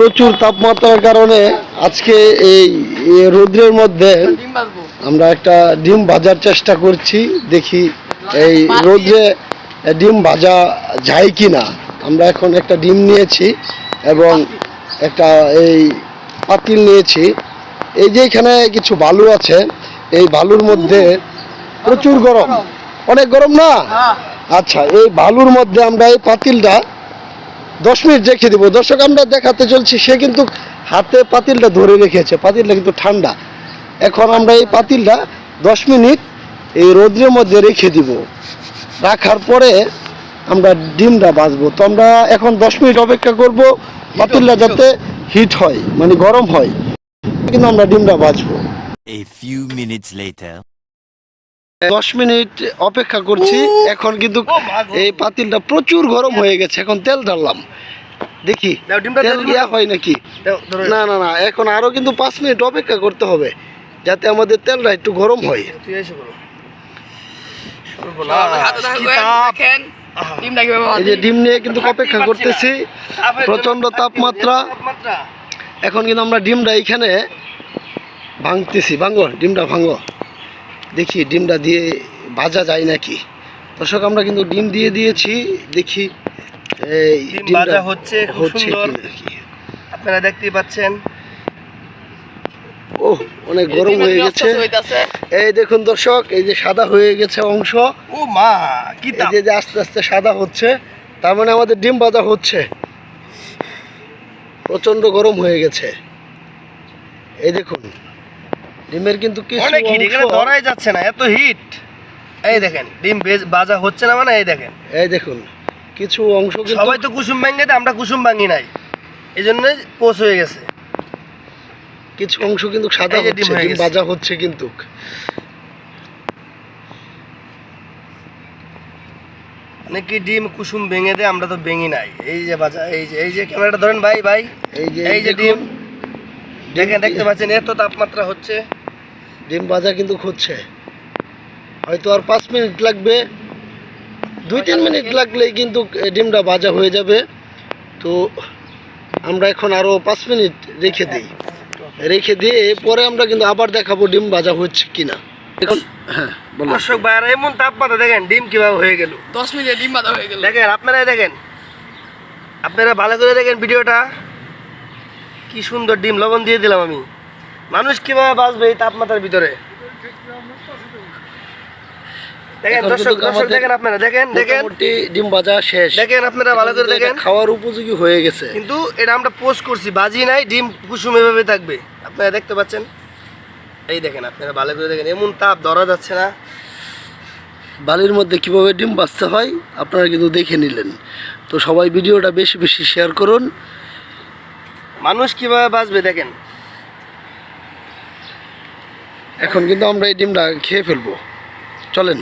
প্রচুর তাপমাত্রার কারণে আজকে এই রৌদ্রের মধ্যে আমরা একটা ডিম ভাজার চেষ্টা করছি দেখি এই রোদ্রে ডিম ভাজা যায় কি না আমরা এখন একটা ডিম নিয়েছি এবং একটা এই পাতিল নিয়েছি। এই যে এখানে কিছু বালু আছে এই বালুর মধ্যে প্রচুর গরম। অনেক গরম না? হ্যাঁ। আচ্ছা এই বালুর মধ্যে আমরা এই পাতিলটা দশ মিনিট রেখে দেবো। দর্শক, আমরা দেখাতে চলছি, সে কিন্তু হাতে পাতিলটা ধরে রেখেছে। পাতিলটা কিন্তু ঠান্ডা। এখন আমরা এই পাতিলটা দশ মিনিট এই রোদ্রের মধ্যে রেখে দিব। রাখার পরে আমরা ডিমটা বাঁচবো। তো আমরা এখন দশ মিনিট অপেক্ষা করব পাতিলটা যাতে হিট হয় মানে গরম হয়। কিন্তু আমরা ডিমটা বাঁচবো। A few minutes later. দশ মিনিট অপেক্ষা করছি। এখন কিন্তু এই পাতিলটা প্রচুর গরম হয়ে গেছে। এখন তেল ঢাললাম। দেখি তেল দেওয়া হয় নাকি? না না না এখন আরও কিন্তু পাঁচ মিনিট অপেক্ষা করতে হবে যাতে আমাদের তেলটা একটু গরম হয়। এই যে ডিম নিয়ে কিন্তু অপেক্ষা করতেছি প্রচণ্ড তাপমাত্রা। তাপমাত্রা। এখন কিন্তু আমরা ডিমটা এইখানে ভাঙতেছি। ভাঙো ডিমটা ভাঙো। দেখি ডিমটা দিয়ে ভাজা যায় নাকি? দর্শক আমরা কিন্তু ডিম দিয়ে দিয়েছি দেখি এই ভাজা হচ্ছে খুব সুন্দর। আপনারা দেখতেই পাচ্ছেন। ওহ অনেক গরম হয়ে গেছে। এই দেখুন দর্শক এই যে সাদা হয়ে গেছে অংশ। ও মা কি এই যে আস্তে আস্তে সাদা হচ্ছে তার মানে আমাদের ডিম ভাজা হচ্ছে। প্রচণ্ড গরম হয়ে গেছে। এই দেখুন ডিমের কিন্তু কিছু অনেক হিট এখানে ধরাই যাচ্ছে না এত হিট এই দেখেন ডিম বেজ হচ্ছে না মানে এই দেখেন। এই দেখুন কিছু অংশ কিন্তু সবাই তো কুসুম ভাঙ্গে দেয়, আমরা কুসুম ভাঙ্গি নাই। এই জন্য পোষ হয়ে গেছে। কিছু অংশ কিন্তু সাদা ডিম হচ্ছে ডিম। ভাজা হচ্ছে কিন্তু। নাকি ডিম কুসুম ভেঙে দেয় আমরা তো ভেঙি নাই। এই যে বাজা এই যে এই যে ক্যামেরাটা ধরেন ভাই ভাই। এই যে এই যে ডিম। দেখেন দেখতে পাচ্ছেন এত তাপমাত্রা হচ্ছে। ডিম ভাজা কিন্তু হচ্ছে হয়তো আর পাঁচ মিনিট লাগবে। দুই তিন মিনিট লাগলেই কিন্তু ডিমটা ভাজা হয়ে যাবে। তো আমরা এখন আরও পাঁচ মিনিট রেখে দিই। রেখে দিয়ে পরে আমরা কিন্তু আবার দেখাবো ডিম ভাজা হচ্ছে কিনা। এখন হ্যাঁ বলো দর্শক এমন তাপমাত্রা দেখেন ডিম কীভাবে হয়ে গেল। দশ মিনিটে ডিম বাজা হয়ে গেল। দেখেন আপনারাই দেখেন আপনারা ভালো করে দেখেন ভিডিওটা। কি সুন্দর ডিম লবণ দিয়ে দিলাম আমি। মানুষ কীভাবে বাঁচবে এই তাপমাত্রার ভিতরে? দেখেন দর্শক দর্শক দেখেন আপনারা দেখেন দেখেন। ডিম ভাজা শেষ। দেখেন আপনারা ভালো করে দেখেন। খাওয়ার উপযোগী হয়ে গেছে। কিন্তু এটা আমরা পোস্ট করছি বাজি নাই ডিম কুসুম এভাবে থাকবে। আপনারা দেখতে পাচ্ছেন? এই দেখেন আপনারা ভালো করে দেখেন এমন তাপ ধরা যাচ্ছে না। বালির মধ্যে কীভাবে ডিম বাঁচতে হয় আপনারা কিন্তু দেখে নিলেন। তো সবাই ভিডিওটা বেশি বেশি শেয়ার করুন। মানুষ কীভাবে বাঁচবে দেখেন? এখন কিন্তু আমরা এই ডিমটা খেয়ে ফেলব। চলেন।